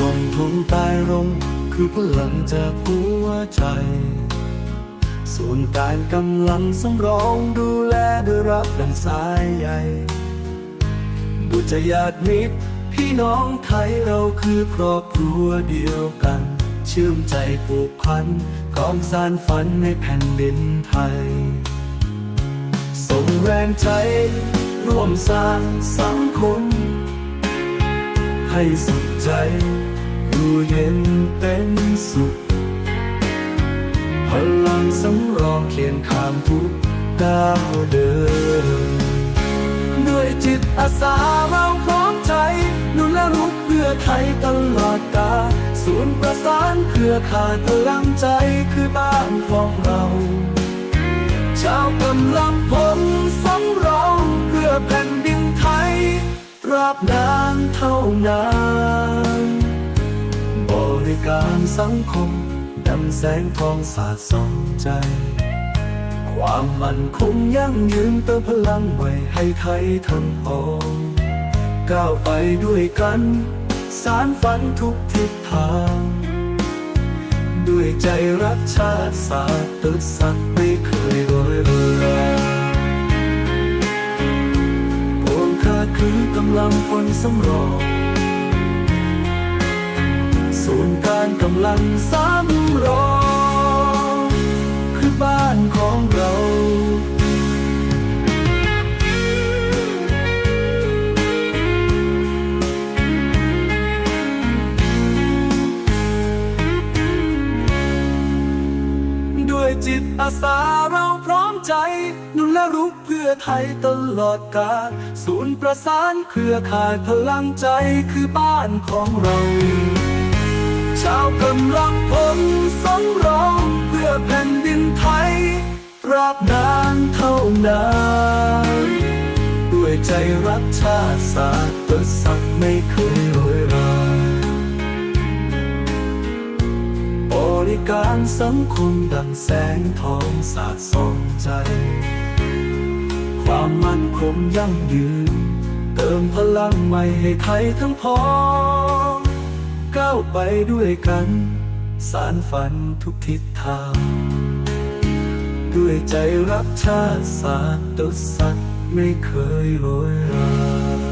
ลมทุนใต้ร่มคือพลังจากหัวใจ ส่วนการกำลังสำรองดูแลด้วยรักดังสายใยบุตรญาติมิตรพี่น้องไทยเราคือครอบครัวเดียวกัน เชื่อมใจผูกพันกองสารฝันในแผ่นดินไทย ส่งแรงใจร่วมสร้างสังคม ให้สุขใจ อยู่เย็นเป็นสุข พลังสำรองเคียงข้างทุกดาวเดินด้วยจิตอาสาเราพร้อมใจนุ่นและรุกเพื่อไทยตลอดกาลศูนย์ประสานเครือข่ายพลังใจคือบ้านของเราชาวกำลังพลสำรองเพื่อแผ่นดินไทยตราบนาน เท่านานบริการสังคมดำแสงทองสาดส่องใจ ความมั่นคงยั่งยืนเติมพลังไว้ให้ไทยทั้งพองก้าวไปด้วยกัน สารฝันทุกทิศทาง ด้วยใจรักชาติศาสตร์ตึกสักไม่เคยโพลสำรองศูนย์การกำลังสำรอง อาสาเราพร้อมใจ นุ่นและรุกเพื่อไทยตลอดกาลศูนย์ประสานเครือข่ายพลังใจคือบ้านของเรา ชาวกำลังพลสำรองเพื่อแผ่นดินไทยตราบนานเท่านานด้วยใจรักชาติศาสตร์ประสักไม่เคยโรยรา สังคมดังแสงทองสาดส่องใจ ความมั่นคงยั่งยืน เติมพลังใหม่ให้ไทยทั้งพ้องก้าวไปด้วยกัน สารฝันทุกทิศทาง ด้วยใจรักชาติศาสตร์ตุสัตว์ไม่เคยโรยรา